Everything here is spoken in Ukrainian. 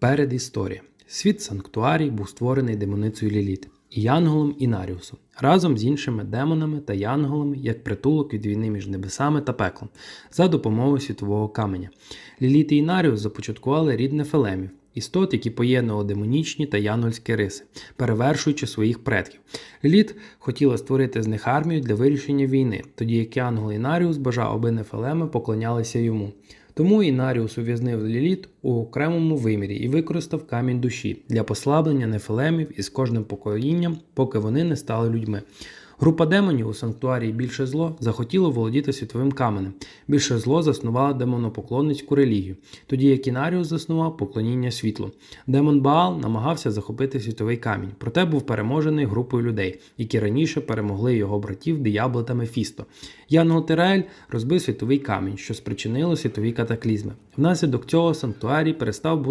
Передісторія. Світ Санктуарій був створений демоницею Ліліт і Янголом Інаріусом разом з іншими демонами та янголами як притулок від війни між небесами та пеклом за допомогою світового каменя. Ліліт і Інаріус започаткували рід Нефелемів, істот, які поєднували демонічні та янгольські риси, перевершуючи своїх предків. Ліліт хотіла створити з них армію для вирішення війни, тоді як янгол Інаріус бажав, аби Нефелеми поклонялися йому. Тому Інаріус ув'язнив Ліліт у окремому вимірі і використав камінь душі для послаблення нефилемів із кожним поколінням, поки вони не стали людьми. Група демонів у санктуарії більше зло захотіла володіти світовим каменем. Більше зло заснувала демонопоклонницьку релігію, тоді як Інаріус заснував поклоніння світлу. Демон Баал намагався захопити світовий камінь, проте був переможений групою людей, які раніше перемогли його братів Диявола та Мефісто. Янгол Тираель розбив світовий камінь, що спричинило світові катаклізми. Внаслідок цього санктуарій перестав бути